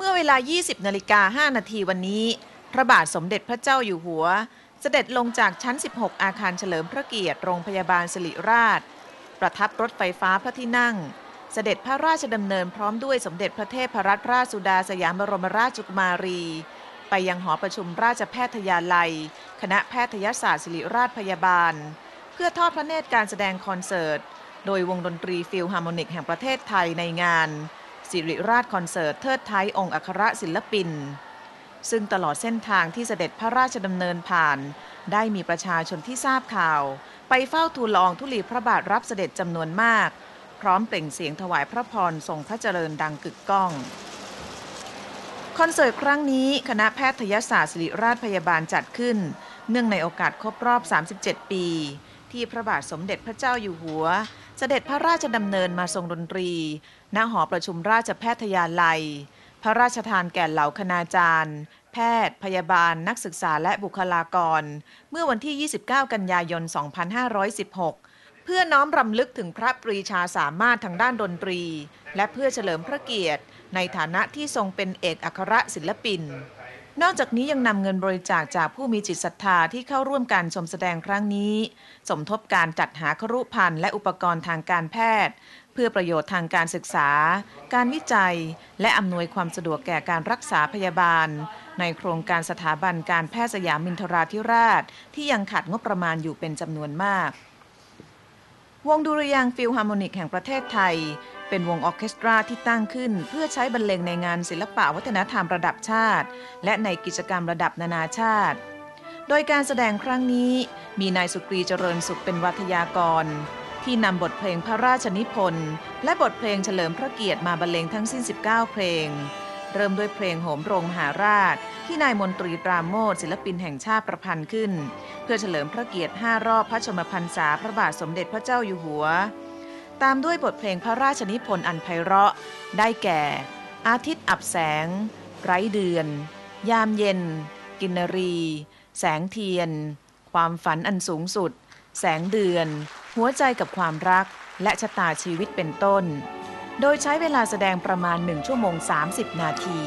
เมื่อเวลา 20นาฬิกา5นาทีวันนี้ พระบาทสมเด็จพระเจ้าอยู่หัว เสด็จลงจากชั้น 16 อาคารเฉลิมพระเกียรติ โรงพยาบาลสิริราช ประทับรถไฟฟ้าพระที่นั่ง เสด็จพระราชดำเนินพร้อมด้วยสมเด็จพระเทพรัตนราชสุดาสยามบรมราชกุมารี ไปยังหอประชุมราชแพทยาลัย คณะแพทยศาสตร์ศิริราชพยาบาล เพื่อทอดพระเนตรการแสดงคอนเสิร์ต โดยวงดนตรีฟิลฮาร์โมนิกแห่งประเทศไทยในงาน สิริราชคอนเสิร์ตเทิดไทยองค์อัครศิลปิน ซึ่งตลอดเส้นทางที่เสด็จพระราชดำเนินผ่าน ได้มีประชาชนที่ทราบข่าว ไปเฝ้าทูลลองธุลีพระบาทรับเสด็จจำนวนมาก พร้อมเปล่งเสียงถวายพระพรทรงพระเจริญดังกึกก้องคอนเสิร์ตครั้งนี้คณะแพทยศาสตร์ศิริราชพยาบาลจัดขึ้น เนื่องในโอกาสครบรอบ 37 ปี ที่พระบาทสมเด็จพระเจ้าอยู่หัว เสด็จพระราชดำเนินมาทรงดนตรี ณ หอประชุมราชแพทยาลัย พระราชทานแก่เหล่าคณาจารย์ แพทย์ พยาบาล นักศึกษาและบุคลากร เมื่อวันที่ 29 กันยายน 2516 เพื่อน้อมรำลึกถึงพระปรีชาสามารถทางด้านดนตรี และเพื่อเฉลิมพระเกียรติ ในฐานะที่ทรงเป็นเอกอัครศิลปิน นอกจากนี้ยังนำเงินบริจาคจากผู้มีจิตศรัทธาที่เข้าร่วมการชมแสดงครั้งนี้ สมทบการจัดหาครุภัณฑ์และอุปกรณ์ทางการแพทย์ เพื่อประโยชน์ทางการศึกษา การวิจัย และอำนวยความสะดวกแก่การรักษาพยาบาล ในโครงการสถาบันการแพทย์สยามมินทราธิราช ที่ยังขาดงบประมาณอยู่เป็นจำนวนมาก วงดุริยางฟิลฮาร์โมนิกแห่งประเทศไทย เป็นวงออเคสตราที่ตั้งขึ้น เพื่อใช้บรรเลงในงานศิลปะวัฒนธรรมระดับชาติ และในกิจกรรมระดับนานาชาติ โดยการแสดงครั้งนี้ มีนายสุกรีเจริญสุขเป็นวัทยากร ที่นำบทเพลงพระราชนิพนธ์และบทเพลงเฉลิมพระเกียรติมาบรรเลงทั้งสิ้น 19 เพลง เริ่มด้วยเพลงโหมโรงมหาราช ที่นายมนตรีปรามโมทศิลปินแห่งชาติประพันธ์ขึ้น เพื่อเฉลิมพระเกียรติ 5 รอบพระชนมพรรษาพระบาทสมเด็จพระเจ้าอยู่หัว ตามด้วยบทเพลงพระราชนิพนธ์อันไพเราะ ได้แก่ อาทิตย์อับแสง ไร้เดือน ยามเย็น กินรี แสงเทียน ความฝันอันสูงสุด แสงเดือน หัวใจกับความรัก และชะตาชีวิตเป็นต้น โดยใช้เวลาแสดงประมาณ 1 ชั่วโมง 30 นาที